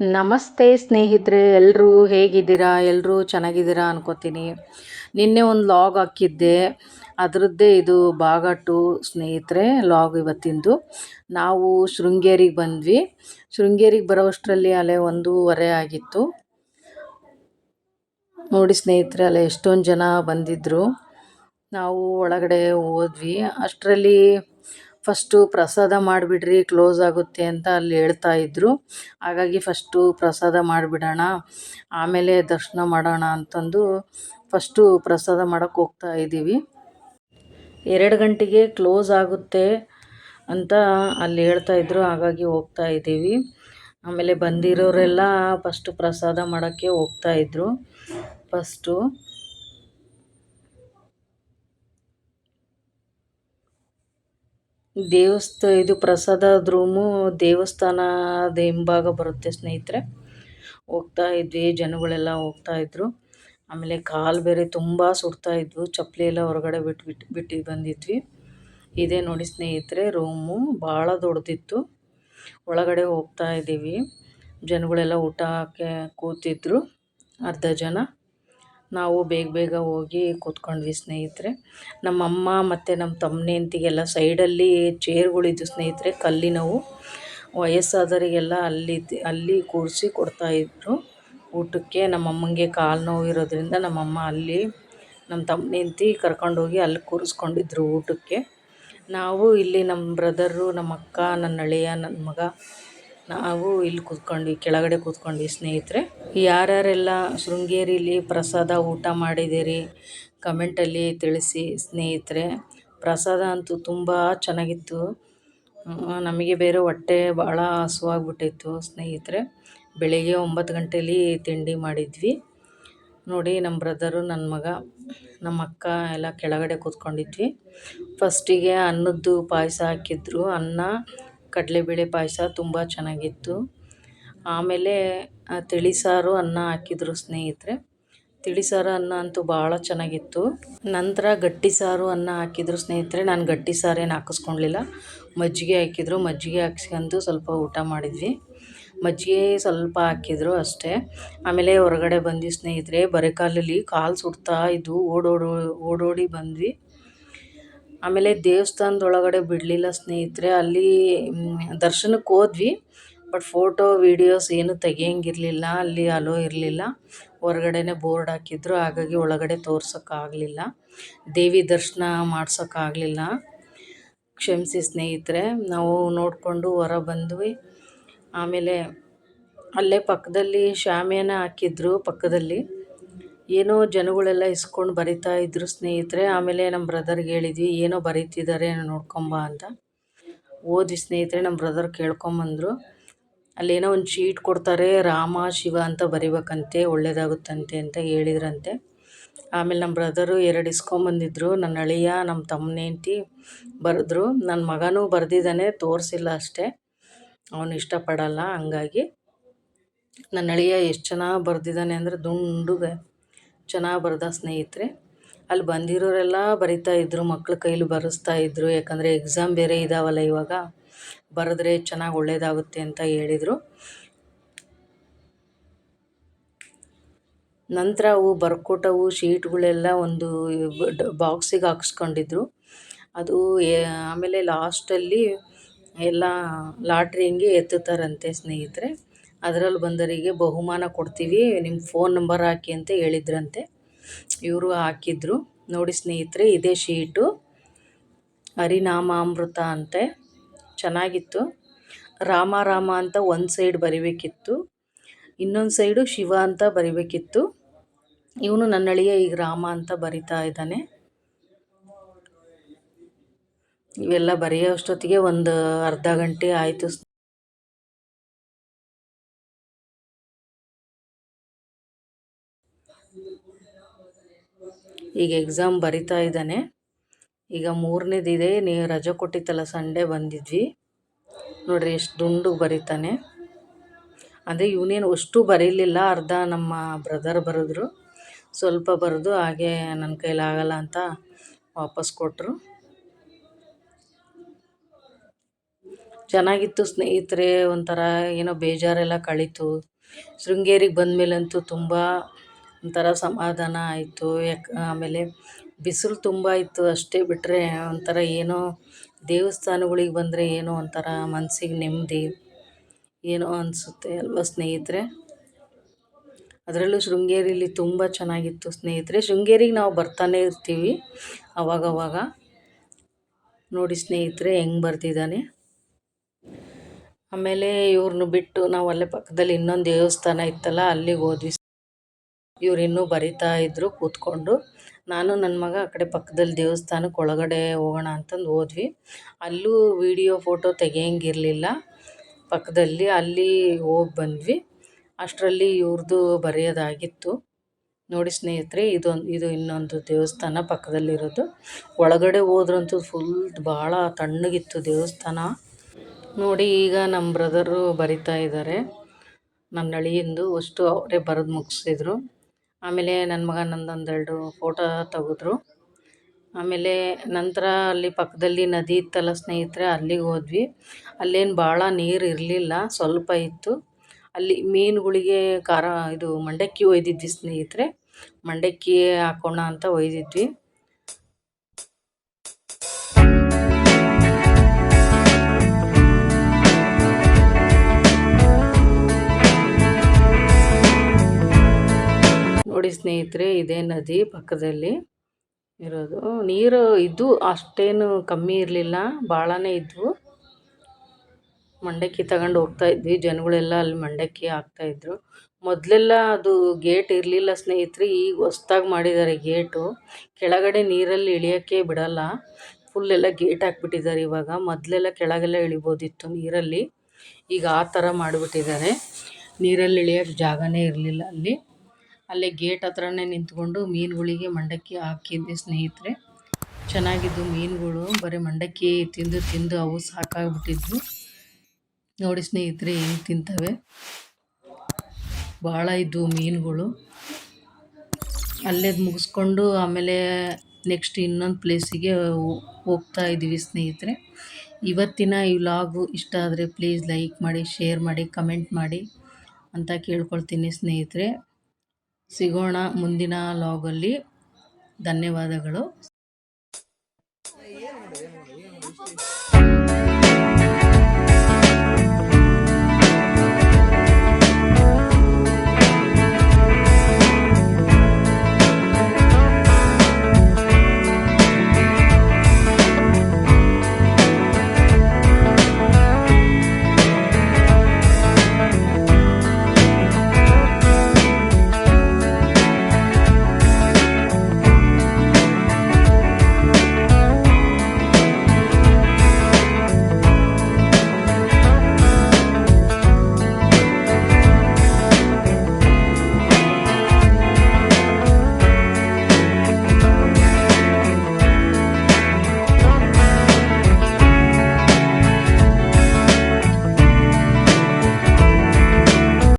ನಮಸ್ತೆ ಸ್ನೇಹಿತರೆ ಎಲ್ಲರೂ ಹೇಗಿದ್ದೀರಾ? ಎಲ್ಲರೂ ಚೆನ್ನಾಗಿದ್ದೀರಾ ಅನ್ಕೋತೀನಿ. ನಿನ್ನೆ ಒಂದು ಲಾಗ್ ಹಾಕಿದ್ದೆ. ಅದರದ್ದೇ ಇದು ಭಾಗ ಟು ಸ್ನೇಹಿತರೆ ಲಾಗ್ ಇವತ್ತಿಂದು. ನಾವು ಶೃಂಗೇರಿಗೆ ಬಂದ್ವಿ. ಶೃಂಗೇರಿಗೆ ಬರೋಷ್ಟರಲ್ಲಿ ಅಲೆ ಒಂದೂವರೆ ಆಗಿತ್ತು. ನೋಡಿ ಸ್ನೇಹಿತರೆ ಅಲ್ಲೇ ಎಷ್ಟೊಂದು ಜನ ಬಂದಿದ್ದರು ನಾವು ಒಳಗಡೆ ಹೋದ್ವಿ. ಅಷ್ಟರಲ್ಲಿ ಫಸ್ಟು ಪ್ರಸಾದ ಮಾಡಿಬಿಡ್ರಿ, ಕ್ಲೋಸ್ ಆಗುತ್ತೆ ಅಂತ ಅಲ್ಲಿ ಹೇಳ್ತಾ ಇದ್ದರು ಹಾಗಾಗಿ ಫಸ್ಟು ಪ್ರಸಾದ ಮಾಡಿಬಿಡೋಣ, ಆಮೇಲೆ ದರ್ಶನ ಮಾಡೋಣ ಅಂತಂದು ಫಸ್ಟು ಪ್ರಸಾದ ಮಾಡೋಕ್ಕೆ ಹೋಗ್ತಾ ಇದ್ದೀವಿ. ಎರಡು ಗಂಟೆಗೆ ಕ್ಲೋಸ್ ಆಗುತ್ತೆ ಅಂತ ಅಲ್ಲಿ ಹೇಳ್ತಾ ಇದ್ದರು ಹಾಗಾಗಿ ಹೋಗ್ತಾ ಇದ್ದೀವಿ. ಆಮೇಲೆ ಬಂದಿರೋರೆಲ್ಲ ಫಸ್ಟು ಪ್ರಸಾದ ಮಾಡೋಕ್ಕೆ ಹೋಗ್ತಾ ಇದ್ದರು ಫಸ್ಟು ದೇವಸ್ಥ, ಇದು ಪ್ರಸಾದದ ರೂಮು ದೇವಸ್ಥಾನದ ಹಿಂಭಾಗ ಬರುತ್ತೆ ಸ್ನೇಹಿತರೆ. ಹೋಗ್ತಾ ಇದ್ವಿ, ಜನಗಳೆಲ್ಲ ಹೋಗ್ತಾ ಇದ್ರು. ಆಮೇಲೆ ಕಾಲು ಬೇರೆ ತುಂಬ ಸುಡ್ತಾ ಇದ್ವು ಚಪ್ಪಲಿ ಎಲ್ಲ ಹೊರಗಡೆ ಬಿಟ್ಟು ಬಿಟ್ಟು ಬಿಟ್ಟು ಬಂದಿದ್ವಿ. ಇದೇ ನೋಡಿ ಸ್ನೇಹಿತರೆ, ರೂಮು ಭಾಳ ದೊಡ್ಡದಿತ್ತು ಒಳಗಡೆ ಹೋಗ್ತಾ ಇದ್ದೀವಿ. ಜನಗಳೆಲ್ಲ ಊಟಕ್ಕೆ ಕೂತಿದ್ರು, ಅರ್ಧ ಜನ. ನಾವು ಬೇಗ ಬೇಗ ಹೋಗಿ ಕೂತ್ಕೊಂಡ್ವಿ ಸ್ನೇಹಿತರೆ. ನಮ್ಮಮ್ಮ ಮತ್ತು ನಮ್ಮ ತಮ್ಮನೆಂತಿಗೆಲ್ಲ ಸೈಡಲ್ಲಿ ಚೇರ್ಗಳಿದ್ದು ಸ್ನೇಹಿತರೆ, ಕಲ್ಲಿನವು. ವಯಸ್ಸಾದವರಿಗೆಲ್ಲ ಅಲ್ಲಿ ಅಲ್ಲಿ ಕೂರಿಸಿ ಕೊಡ್ತಾಯಿದ್ರು ಊಟಕ್ಕೆ ನಮ್ಮಮ್ಮಂಗೆ ಕಾಲು ನೋವು ಇರೋದ್ರಿಂದ ನಮ್ಮಮ್ಮ ಅಲ್ಲಿ ನಮ್ಮ ತಮ್ಮನೆಂತಿ ಕರ್ಕೊಂಡೋಗಿ ಅಲ್ಲಿ ಕೂರಿಸ್ಕೊಂಡಿದ್ರು ಊಟಕ್ಕೆ. ನಾವು ಇಲ್ಲಿ ನಮ್ಮ ಬ್ರದರು, ನಮ್ಮ ಅಕ್ಕ, ನನ್ನ ಅಳಿಯ, ನನ್ನ ಮಗ ನಾವು ಇಲ್ಲಿ ಕೂತ್ಕೊಂಡ್ವಿ ಕೆಳಗಡೆ ಕೂತ್ಕೊಂಡ್ವಿ ಸ್ನೇಹಿತರೆ, ಯಾರ್ಯಾರೆಲ್ಲ ಶೃಂಗೇರಿಲಿ ಪ್ರಸಾದ ಊಟ ಮಾಡಿದ್ದೀರಿ ಕಮೆಂಟಲ್ಲಿ ತಿಳಿಸಿ ಸ್ನೇಹಿತರೆ. ಪ್ರಸಾದ ಅಂತೂ ತುಂಬ ಚೆನ್ನಾಗಿತ್ತು. ನಮಗೆ ಬೇರೆ ಹೊಟ್ಟೆ ಭಾಳ ಹಸುವಾಗ್ಬಿಟ್ಟಿತ್ತು ಸ್ನೇಹಿತರೆ. ಬೆಳಿಗ್ಗೆ ಒಂಬತ್ತು ಗಂಟೇಲಿ ತಿಂಡಿ ಮಾಡಿದ್ವಿ. ನೋಡಿ, ನಮ್ಮ ಬ್ರದರು, ನನ್ನ ಮಗ, ನಮ್ಮ ಅಕ್ಕ ಎಲ್ಲ ಕೆಳಗಡೆ ಕೂತ್ಕೊಂಡಿದ್ವಿ. ಫಸ್ಟಿಗೆ ಅನ್ನದ್ದು ಪಾಯಸ ಹಾಕಿದ್ರು. ಅನ್ನ ಕಡಲೆಬೇಳೆ ಪಾಯಸ ತುಂಬ ಚೆನ್ನಾಗಿತ್ತು. ಆಮೇಲೆ ತಿಳಿಸಾರು ಅನ್ನ ಹಾಕಿದ್ರು ಸ್ನೇಹಿತರೆ. ತಿಳಿಸಾರು ಅನ್ನ ಅಂತೂ ಭಾಳ ಚೆನ್ನಾಗಿತ್ತು. ನಂತರ ಗಟ್ಟಿ ಸಾರು ಅನ್ನ ಹಾಕಿದ್ರು ಸ್ನೇಹಿತರೆ. ನಾನು ಗಟ್ಟಿ ಸಾರೇನು ಹಾಕಿಸ್ಕೊಳ್ಲಿಲ್ಲ ಮಜ್ಜಿಗೆ ಹಾಕಿದ್ರು. ಮಜ್ಜಿಗೆ ಹಾಕ್ಸ್ಕೊಂಡು ಸ್ವಲ್ಪ ಊಟ ಮಾಡಿದ್ವಿ. ಮಜ್ಜಿಗೆ ಸ್ವಲ್ಪ ಹಾಕಿದ್ರು ಅಷ್ಟೇ. ಆಮೇಲೆ ಹೊರಗಡೆ ಬಂದ್ವಿ ಸ್ನೇಹಿತರೆ. ಬರೆ ಕಾಲಲ್ಲಿ ಕಾಲು ಸುಡ್ತಾ ಇದ್ವು. ಓಡೋಡು, ಓಡೋಡಿ ಬಂದ್ವಿ. ಆಮೇಲೆ ದೇವಸ್ಥಾನದೊಳಗಡೆ ಬಿಡಲಿಲ್ಲ ಸ್ನೇಹಿತರೆ, ಅಲ್ಲಿ ದರ್ಶನಕ್ಕೆ ಹೋದ್ವಿ ಬಟ್ ಫೋಟೋ ವೀಡಿಯೋಸ್ ಏನು ತೆಗಿಯಂಗಿರಲಿಲ್ಲ, ಅಲ್ಲಿ ಅಲೋ ಇರಲಿಲ್ಲ. ಹೊರಗಡೆನೇ ಬೋರ್ಡ್ ಹಾಕಿದ್ರು, ಹಾಗಾಗಿ ಒಳಗಡೆ ತೋರ್ಸೋಕ್ಕಾಗಲಿಲ್ಲ. ದೇವಿ ದರ್ಶನ ಮಾಡ್ಸೋಕ್ಕಾಗಲಿಲ್ಲ. ಕ್ಷಮಿಸಿ ಸ್ನೇಹಿತರೆ, ನಾವು ನೋಡಿಕೊಂಡು ಹೊರ ಬಂದ್ವಿ. ಆಮೇಲೆ ಅಲ್ಲೇ ಪಕ್ಕದಲ್ಲಿ ಶಾಮಿಯಾನ ಹಾಕಿದ್ರು, ಪಕ್ಕದಲ್ಲಿ. ಏನೋ ಜನಗಳೆಲ್ಲ ಇಸ್ಕೊಂಡು ಬರಿತಾ ಇದ್ರು ಸ್ನೇಹಿತರೆ, ಆಮೇಲೆ ನಮ್ಮ ಬ್ರದರ್ಗೆ ಹೇಳಿದ್ವಿ, ಏನೋ ಬರೀತಿದ್ದಾರೆ ನೋಡ್ಕೊಂಬ ಅಂತ. ಓದಿ ಸ್ನೇಹಿತರೆ ನಮ್ಮ ಬ್ರದರ್ ಕೇಳ್ಕೊಂಬಂದರು ಅಲ್ಲೇನೋ ಒಂದು ಶೀಟ್ ಕೊಡ್ತಾರೆ, ರಾಮ, ಶಿವ ಅಂತ ಬರಿಬೇಕಂತೆ, ಒಳ್ಳೇದಾಗುತ್ತಂತೆ ಅಂತ ಹೇಳಿದ್ರಂತೆ. ಆಮೇಲೆ ನಮ್ಮ ಬ್ರದರು ಎರಡು ಇಸ್ಕೊಂಬಂದಿದ್ರು ನನ್ನ ಅಳಿಯ ನಮ್ಮ ತಮ್ಮನ ಹೆಂಡ್ತಿ ಬರೆದ್ರು. ನನ್ನ ಮಗನೂ ಬರೆದಿದ್ದಾನೆ, ತೋರಿಸಿಲ್ಲ ಅಷ್ಟೇ. ಅವನು ಇಷ್ಟಪಡಲ್ಲ, ಹಂಗಾಗಿ. ನನ್ನ ಅಳಿಯ ಎಷ್ಟು ಚೆನ್ನಾಗಿ ಬರೆದಿದ್ದಾನೆ ಅಂದರೆ ದುಂಡುಗೆ ಚೆನ್ನಾಗಿ ಬರೆದ ಸ್ನೇಹಿತರೆ. ಅಲ್ಲಿ ಬಂದಿರೋರೆಲ್ಲ ಬರಿತಾ ಇದ್ದರು ಮಕ್ಳ ಕೈಲಿ ಬರೆಸ್ತಾ ಇದ್ದರು ಯಾಕಂದರೆ ಎಕ್ಸಾಮ್ ಬೇರೆ ಇದಾವಲ್ಲ ಇವಾಗ. ಬರೆದ್ರೆ ಚೆನ್ನಾಗಿ ಒಳ್ಳೆಯದಾಗುತ್ತೆ ಅಂತ ಹೇಳಿದರು. ನಂತರ ಅವು ಬರ್ಕೊಟ್ಟವು, ಶೀಟ್ಗಳೆಲ್ಲ ಒಂದು ಬಾಕ್ಸಿಗೆ ಹಾಕ್ಸ್ಕೊಂಡಿದ್ರು. ಅದು ಆಮೇಲೆ ಲಾಸ್ಟಲ್ಲಿ ಎಲ್ಲ ಲಾಟ್ರಿ ಹಿಂಗೆ ಎತ್ತುತ್ತಾರಂತೆ ಸ್ನೇಹಿತರೆ. ಅದರಲ್ಲಿ ಬಂದವರಿಗೆ ಬಹುಮಾನ ಕೊಡ್ತೀವಿ. ನಿಮ್ಮ ಫೋನ್ ನಂಬರ್ ಹಾಕಿ ಅಂತ ಹೇಳಿದ್ರಂತೆ. ಇವರು ಹಾಕಿದ್ರು. ನೋಡಿ ಸ್ನೇಹಿತರೆ, ಇದೇ ಶೀಟು. ಹರಿನಾಮಾಮೃತ ಅಂತೆ. ಚೆನ್ನಾಗಿತ್ತು. ರಾಮ ರಾಮ ಅಂತ ಒಂದು ಸೈಡ್ ಬರಿಬೇಕಿತ್ತು. ಇನ್ನೊಂದು ಸೈಡು ಶಿವ ಅಂತ ಬರಿಬೇಕಿತ್ತು. ಇವನು ನನ್ನ ಅಳಿಯ ಈಗ ರಾಮ ಅಂತ ಬರಿತಾ ಇದ್ದಾನೆ. ಇವೆಲ್ಲ ಬರೆಯೋ ಅಷ್ಟೊತ್ತಿಗೆ ಒಂದು ಅರ್ಧ ಗಂಟೆ ಆಯಿತು. ಈಗ ಎಕ್ಸಾಮ್ ಬರಿತಾ ಇದ್ದಾನೆ. ಈಗ ಮೂರನೇದಿದೆ ನೀವು ರಜೆ ಕೊಟ್ಟಿತ್ತಲ್ಲ ಸಂಡೇ ಬಂದಿದ್ವಿ. ನೋಡಿರಿ, ಎಷ್ಟು ದುಂಡು ಬರೀತಾನೆ. ಅಂದರೆ ಇವನೇನು ಅಷ್ಟು ಬರೀಲಿಲ್ಲ, ಅರ್ಧ ನಮ್ಮ ಬ್ರದರ್ ಬರೆದ್ರು. ಸ್ವಲ್ಪ ಬರೆದು ಹಾಗೆ ನನ್ನ ಕೈಲಾಗಲ್ಲ ಅಂತ ವಾಪಸ್ ಕೊಟ್ಟರು ಚೆನ್ನಾಗಿತ್ತು ಸ್ನೇಹಿತರೆ, ಒಂಥರ ಏನೋ ಬೇಜಾರೆಲ್ಲ ಕಳೀತು. ಶೃಂಗೇರಿಗೆ ಬಂದಮೇಲಂತೂ ತುಂಬ ಒಂಥರ ಸಮಾಧಾನ ಆಯಿತು. ಯಾಕೆ, ಆಮೇಲೆ ಬಿಸಿಲು ತುಂಬ ಇತ್ತು ಅಷ್ಟೇ ಬಿಟ್ಟರೆ ಒಂಥರ ಏನೋ ದೇವಸ್ಥಾನಗಳಿಗೆ ಬಂದರೆ ಏನೋ ಒಂಥರ ಮನ್ಸಿಗೆ ನೆಮ್ಮದಿ, ಏನೋ ಅನಿಸುತ್ತೆ ಅಲ್ವ ಸ್ನೇಹಿತರೆ? ಅದರಲ್ಲೂ ಶೃಂಗೇರಿಲಿ ತುಂಬ ಚೆನ್ನಾಗಿತ್ತು ಸ್ನೇಹಿತರೆ. ಶೃಂಗೇರಿಗೆ ನಾವು ಬರ್ತಾನೆ ಇರ್ತೀವಿ ಅವಾಗವಾಗ. ನೋಡಿ ಸ್ನೇಹಿತರೆ ಹೆಂಗೆ ಬರ್ತಿದ್ದಾನೆ. ಆಮೇಲೆ ಇವ್ರನ್ನ ಬಿಟ್ಟು ನಾವು ಅಲ್ಲೇ ಪಕ್ಕದಲ್ಲಿ ಇನ್ನೊಂದು ದೇವಸ್ಥಾನ ಇತ್ತಲ್ಲ, ಅಲ್ಲಿಗೆ ಹೋದ್ವಿ. ಇವ್ರು ಇನ್ನೂ ಬರಿತಾ ಇದ್ದರು ಕೂತ್ಕೊಂಡು. ನಾನು ನನ್ನ ಮಗ ಆ ಕಡೆ ಪಕ್ಕದಲ್ಲಿ ದೇವಸ್ಥಾನಕ್ಕೆ ಒಳಗಡೆ ಹೋಗೋಣ ಅಂತಂದು ಹೋದ್ವಿ. ಅಲ್ಲೂ ವೀಡಿಯೋ, ಫೋಟೋ ತೆಗೆಯಂಗಿರಲಿಲ್ಲ. ಪಕ್ಕದಲ್ಲಿ ಅಲ್ಲಿ ಹೋಗಿ ಬಂದ್ವಿ. ಅಷ್ಟರಲ್ಲಿ ಇವ್ರದ್ದು ಬರೆಯೋದಾಗಿತ್ತು. ನೋಡಿ ಸ್ನೇಹಿತರೆ, ಇದೊಂದು, ಇದು ಇನ್ನೊಂದು ದೇವಸ್ಥಾನ ಪಕ್ಕದಲ್ಲಿರೋದು. ಒಳಗಡೆ ಹೋದ್ರಂತೂ ಫುಲ್ ಭಾಳ ತಣ್ಣಗಿತ್ತು ದೇವಸ್ಥಾನ. ನೋಡಿ ಈಗ ನಮ್ಮ ಬ್ರದರು ಬರಿತಾ ಇದ್ದಾರೆ ನನ್ನ ಅಳಿಯಂದು ಅಷ್ಟು ಅವರೇ ಬರೆದು ಮುಗಿಸಿದ್ರು. ಆಮೇಲೆ ನನ್ನ ಮಗ ನಂದೊಂದೆರಡು ಫೋಟೋ ತೆಗೆದ್ರು. ಆಮೇಲೆ ನಂತರ ಅಲ್ಲಿ ಪಕ್ಕದಲ್ಲಿ ನದಿ ಇತ್ತಲ್ಲ ಸ್ನೇಹಿತರೆ, ಅಲ್ಲಿಗೆ ಹೋದ್ವಿ. ಅಲ್ಲೇನು ಭಾಳ ನೀರು ಇರಲಿಲ್ಲ, ಸ್ವಲ್ಪ ಇತ್ತು. ಅಲ್ಲಿ ಮೀನುಗಳಿಗೆ ಖಾರ, ಇದು ಮಂಡಕ್ಕಿ ಒಯ್ದಿದ್ವಿ ಸ್ನೇಹಿತರೆ. ಮಂಡಕ್ಕಿ ಹಾಕೋಣ ಅಂತ ಒಯ್ದಿದ್ವಿ. ನೋಡಿ ಸ್ನೇಹಿತರೆ, ಇದೇ ನದಿ ಪಕ್ಕದಲ್ಲಿ ಇರೋದು. ನೀರು ಇದು ಅಷ್ಟೇನು ಕಮ್ಮಿ ಇರಲಿಲ್ಲ ಭಾಳನೇ ಇದ್ವು. ಮಂಡಕ್ಕಿ ತಗೊಂಡು ಹೋಗ್ತಾ ಇದ್ವಿ, ಜನಗಳೆಲ್ಲ ಅಲ್ಲಿ ಮಂಡಕ್ಕಿ ಹಾಕ್ತಾಯಿದ್ರು ಮೊದಲೆಲ್ಲ ಅದು ಗೇಟ್ ಇರಲಿಲ್ಲ ಸ್ನೇಹಿತರೆ, ಈಗ ಹೊಸ್ದಾಗಿ ಮಾಡಿದ್ದಾರೆ ಗೇಟು. ಕೆಳಗಡೆ ನೀರಲ್ಲಿ ಇಳಿಯೋಕ್ಕೆ ಬಿಡಲ್ಲ ಫುಲ್ಲೆಲ್ಲ ಗೇಟ್ ಹಾಕ್ಬಿಟ್ಟಿದ್ದಾರೆ ಇವಾಗ. ಮೊದಲೆಲ್ಲ ಕೆಳಗೆಲ್ಲ ಇಳಿಬೋದಿತ್ತು ನೀರಲ್ಲಿ. ಈಗ ಆ ಥರ ಮಾಡಿಬಿಟ್ಟಿದ್ದಾರೆ ನೀರಲ್ಲಿ ಇಳಿಯೋಕ್ಕೆ ಜಾಗನೇ ಇರಲಿಲ್ಲ ಅಲ್ಲಿ. ಅಲ್ಲೇ ಗೇಟ್ ಹತ್ರನೇ ನಿಂತ್ಕೊಂಡು ಮೀನುಗಳಿಗೆ ಮಂಡಕ್ಕಿ ಹಾಕಿದ್ವಿ ಸ್ನೇಹಿತರೆ. ಚೆನ್ನಾಗಿದ್ದು ಮೀನುಗಳು. ಬರೀ ಮಂಡಕ್ಕಿ ತಿಂದು ತಿಂದು ಅವು ಸಾಕಾಗ್ಬಿಟ್ಟಿದ್ವು. ನೋಡಿ ಸ್ನೇಹಿತರೆ ಹೆಂಗೆ ತಿಂತವೆ. ಭಾಳ ಇದ್ವು ಮೀನುಗಳು. ಅಲ್ಲೇ ಮುಗಿಸ್ಕೊಂಡು ಆಮೇಲೆ ನೆಕ್ಸ್ಟ್ ಇನ್ನೊಂದು ಪ್ಲೇಸಿಗೆ ಹೋಗ್ತಾ ಇದ್ದೀವಿ ಸ್ನೇಹಿತರೆ. ಇವತ್ತಿನ ಈ ವ್ಲಾಗು ಇಷ್ಟ ಆದರೆ ಪ್ಲೀಸ್ ಲೈಕ್ ಮಾಡಿ, ಶೇರ್ ಮಾಡಿ, ಕಮೆಂಟ್ ಮಾಡಿ ಅಂತ ಕೇಳ್ಕೊಳ್ತೀನಿ ಸ್ನೇಹಿತರೆ. ಸಿಗೋಣ ಮುಂದಿನ ಲಾಗಲ್ಲಿ ಧನ್ಯವಾದಗಳು.